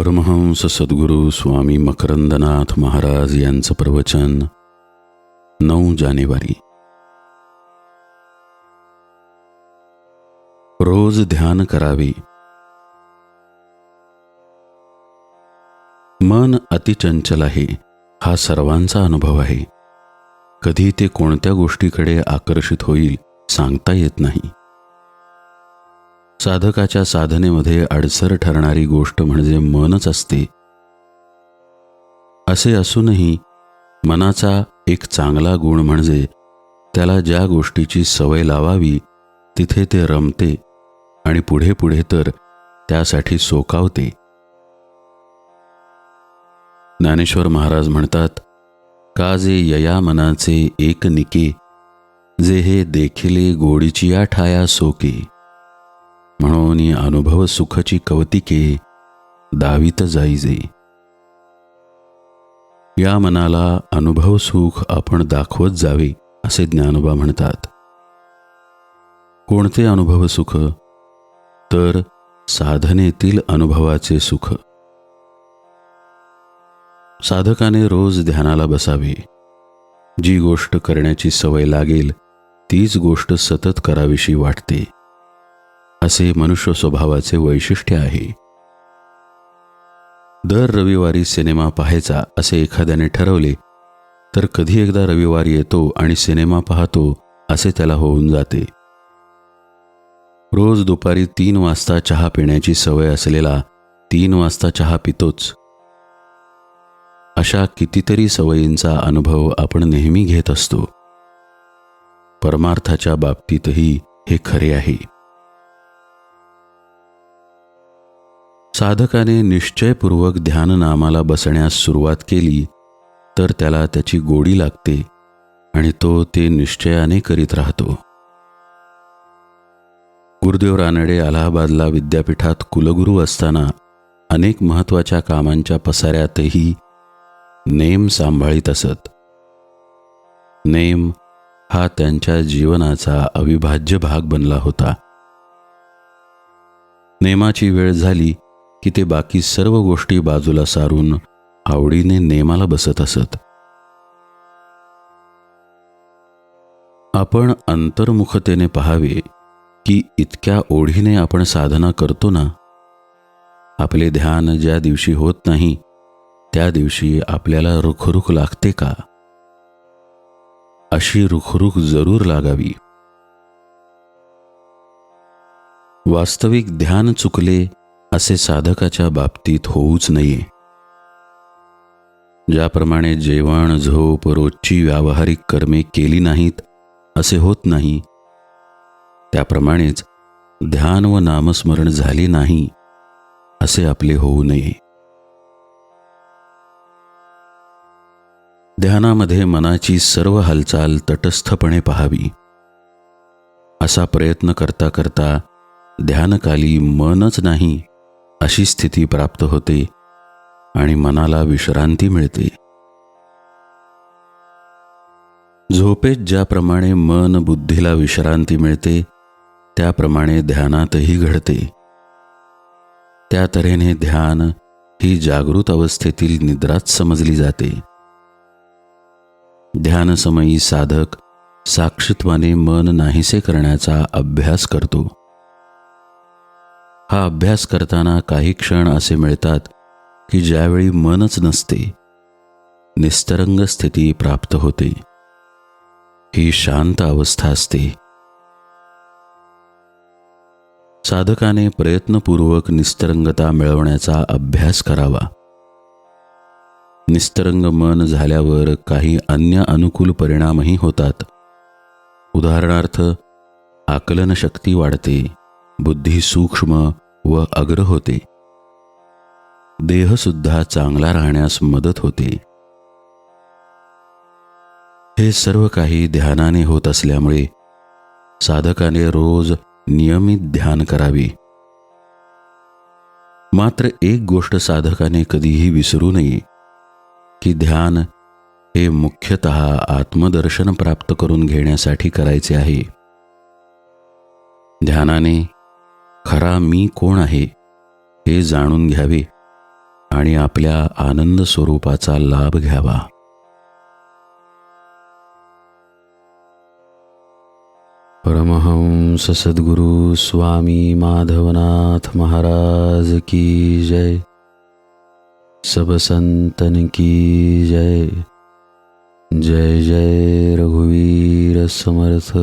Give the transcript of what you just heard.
परमहंस सद्गुरू स्वामी मकरंदनाथ महाराज यांचं प्रवचन नऊ जानेवारी. रोज ध्यान करावे. मन अतिचंचल आहे हा सर्वांचा अनुभव आहे. कधी ते कोणत्या गोष्टीकडे आकर्षित होईल सांगता येत नाही. साधकाच्या साधनेमध्ये अडसर ठरणारी गोष्ट म्हणजे मनच असते. असे असूनही मनाचा एक चांगला गुण म्हणजे त्याला ज्या गोष्टीची सवय लावावी तिथे ते रमते आणि पुढे पुढे तर त्यासाठी सोकावते. ज्ञानेश्वर महाराज म्हणतात का जे यया मनाचे एक निके जे हे देखिले गोडीची ठाया सोके. म्हणून अनुभव सुखची कवतिके दावीत जाईजे. या मनाला अनुभव सुख आपण दाखवत जावे असे ज्ञानोबा म्हणतात. कोणते अनुभव सुख? तर साधनेतील अनुभवाचे सुख. साधकाने रोज ध्यानाला बसावे. जी गोष्ट करण्याची सवय लागेल तीच गोष्ट सतत करावीशी वाटते. असे मनुष्य स्वभावाचे वैशिष्ट्य आहे. दर रविवारी सिनेमा पाहायचा असे एखाद्याने ठरवले तर कधी एकदा रविवार येतो आणि सिनेमा पाहतो असे त्याला होऊन जाते. रोज दुपारी तीन वाजता चहा पिण्याची सवय असलेला तीन वाजता चहा पितोच. अशा कितीतरी सवयींचा अनुभव आपण नेहमी घेत असतो. परमार्थाच्या बाबतीतही हे खरे आहे. साधकाने निश्चयपूर्वक ध्याननामाला बसण्यास सुरुवात केली तर त्याला त्याची गोडी लागते आणि तो ते निश्चयाने करीत राहतो. गुरुदेव रानडे अलाहाबादला विद्यापीठात कुलगुरू असताना अनेक महत्त्वाच्या कामांच्या पसाऱ्यातही नेम सांभाळीत असत. नेम हा त्यांच्या जीवनाचा अविभाज्य भाग बनला होता. नेमाची वेळ झाली की ते बाकी सर्व गोष्टी बाजूला सारून आवडीने नेमाला बसत असत. आपण अंतर्मुखतेने पहावे की इतक्या ओढीने आपण साधना करतो ना आपले ध्यान ज्या दिवशी होत नाही त्या दिवशी आपल्याला रुखरुख लागते का? अशी रुखरुख जरूर लागावी. वास्तविक ध्यान चुकले असे साधकाच्या बाबतीत होऊच नये ज्याप्रमाणे जेवण झोप रोजची व्यावहारिक कर्मे केली नाहीत असे होत नाही. त्याप्रमाणेच ध्यान व नामस्मरण झाले नाही असे आपले होऊ नये. ध्यानामध्ये मनाची सर्व हालचाल तटस्थपणे पहावी. असा प्रयत्न करता करता ध्यानकाली मनच नाही अशी स्थिती प्राप्त होते आणि मनाला विश्रांती मिळते. झोपेत ज्याप्रमाणे मन बुद्धीला विश्रांती मिळते त्याप्रमाणे ध्यानातही घडते. त्या तऱ्हेने ध्यान ही जागृत अवस्थेतील निद्राच समजली जाते. ध्यानसमयी साधक साक्षित्वाने मन नाहीसे करण्याचा अभ्यास करतो. हा अभ्यास करताना काही क्षण असे मिळतात की ज्यावेळी मनच नसते निस्तरंग स्थिती प्राप्त होते. ही शांत अवस्था असते. साधकाने प्रयत्नपूर्वक निस्तरंगता मिळवण्याचा अभ्यास करावा. निस्तरंग मन झाल्यावर काही अन्य अनुकूल परिणामही होतात. उदाहरणार्थ आकलनशक्ती वाढते बुद्धी सूक्ष्म व अग्र होते. देहसुद्धा चांगला राहण्यास मदत होते. हे सर्व काही ध्यानाने होत असल्यामुळे साधकाने रोज नियमित ध्यान करावे. मात्र एक गोष्ट साधकाने कधीही विसरू नये की ध्यान हे मुख्यतः आत्मदर्शन प्राप्त करून घेण्यासाठी करायचे आहे. ध्यानाने खरा मी कोण आहे हे जाणून घ्यावे आणि आपल्या आनंद स्वरूपाचा लाभ घ्यावा. परमहंस सद्गुरु स्वामी माधवनाथ महाराज की जय. सब संतन की जय. जय जय रघुवीर समर्थ.